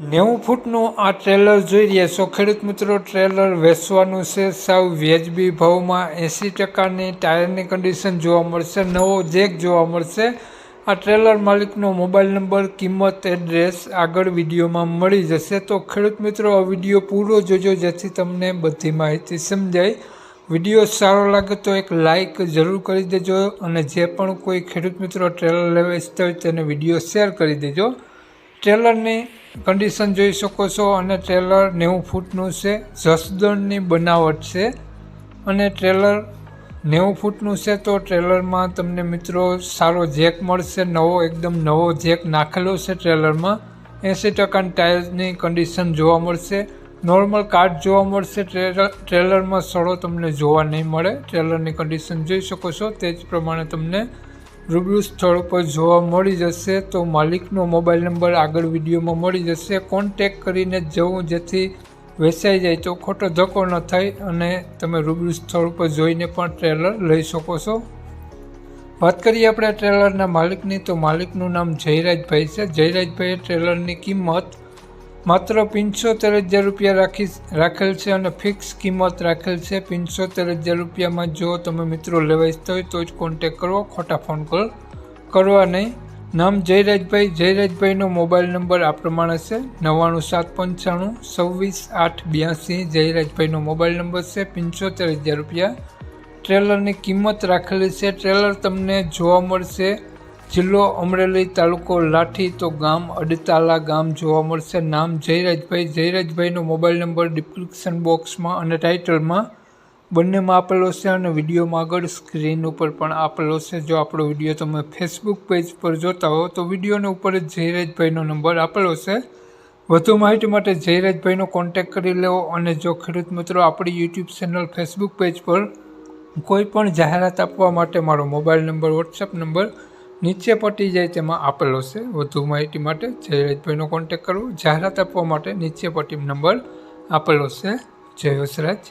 નેવું ફૂટનું આ ટ્રેલર જોઈ રહ્યા છો ખેડૂત મિત્રો ટ્રેલર વેચવાનું છે. સાવ વ્યાજબી ભાવમાં એંસી ટકાની ટાયરની કન્ડિશન જોવા મળશે. નવો જેક જોવા મળશે. આ ટ્રેલર માલિકનો મોબાઈલ નંબર, કિંમત, એડ્રેસ આગળ વિડીયોમાં મળી જશે. તો ખેડૂત મિત્રો, આ વીડિયો પૂરો જોજો જેથી તમને બધી માહિતી સમજાય. વીડિયો સારો લાગે તો એક લાઇક જરૂર કરી દેજો અને જે પણ કોઈ ખેડૂત મિત્રો ટ્રેલર લેવા ઈચ્છતા હોય તેને વીડિયો શેર કરી દેજો. ટ્રેલરની કન્ડિશન જોઈ શકો છો અને ટ્રેલર નેવું ફૂટનું છે. જસદણની બનાવટ છે અને ટ્રેલર નેવું ફૂટનું છે તો ટ્રેલરમાં તમને મિત્રો સારો જેક મળશે, નવો, એકદમ નવો જેક નાખેલો છે ટ્રેલરમાં એંસી ટકાની ટાયર્સની કન્ડિશન જોવા મળશે. નોર્મલ કાર્ડ જોવા મળશે ટ્રેલર ટ્રેલરમાં સડો તમને જોવા નહીં મળે. ટ્રેલરની કન્ડિશન જોઈ શકો છો. તે જ પ્રમાણે તમને રૂબરૂ સ્થળ પર જોવા મળી જશે તો માલિકનો મોબાઈલ નંબર આગળ વિડીયોમાં મળી જશે. કોન્ટેક કરીને જવું જેથી વેચાઈ જાય તો ખોટો ધક્કો ન થાય અને તમે રૂબરૂ સ્થળ પર જોઈને પણ ટ્રેલર લઈ શકો છો. વાત કરીએ આપણે ટ્રેલરના માલિકની તો માલિકનું નામ જયરાજભાઈ છે. જયરાજભાઈએ ટ્રેલરની કિંમત માત્ર પંચોતેર હજાર રૂપિયા રાખી રાખેલ છે અને ફિક્સ કિંમત રાખેલ છે. પંચોતેર હજાર રૂપિયામાં જો તમે મિત્રો લેવા ઈચ્છતા હોય તો જ કોન્ટેક કરવો ખોટા ફોન કોલ કરવા નહીં. નામ જયરાજભાઈ. જયરાજભાઈનો મોબાઈલ નંબર આ પ્રમાણે છે. નવ્વાણું સાત પંચાણું છવ્વીસ આઠ બ્યાસી. જયરાજભાઈનો મોબાઈલ નંબર છે. પંચોતેર હજાર રૂપિયા. ટ્રેલરની કિંમત રાખેલી છે. ટ્રેલર તમને જોવા મળશે જિલ્લો અમરેલી તાલુકો લાઠી તો ગામ અડતાલા ગામ જોવા મળશે. નામ જયરાજભાઈ. જયરાજભાઈનો મોબાઈલ નંબર ડિસ્ક્રિપ્શન બોક્સમાં અને ટાઇટલમાં બંનેમાં આપેલો છે અને વિડીયોમાં આગળ સ્ક્રીન ઉપર પણ આપેલો છે. જો આપણો વીડિયો તમે ફેસબુક પેજ પર જોતા હો તો વિડીયોની ઉપર જ જયરાજભાઈનો નંબર આપેલો છે. વધુ માહિતી માટે જયરાજભાઈનો કોન્ટેક્ટ કરી લેવો અને જો ખેડૂત મિત્રો આપણી યુટ્યુબ ચેનલ ફેસબુક પેજ પર કોઈ પણ જાહેરાત આપવા માટે મારો મોબાઈલ નંબર વોટ્સએપ નંબર નીચે પટી જાય તેમાં આપેલો છે વધુ માહિતી માટે જયરાજભાઈનો કોન્ટેક કરવો. જાહેરાત આપવા માટે નીચે પટ્ટી નંબર આપેલો છે જય વસરાજ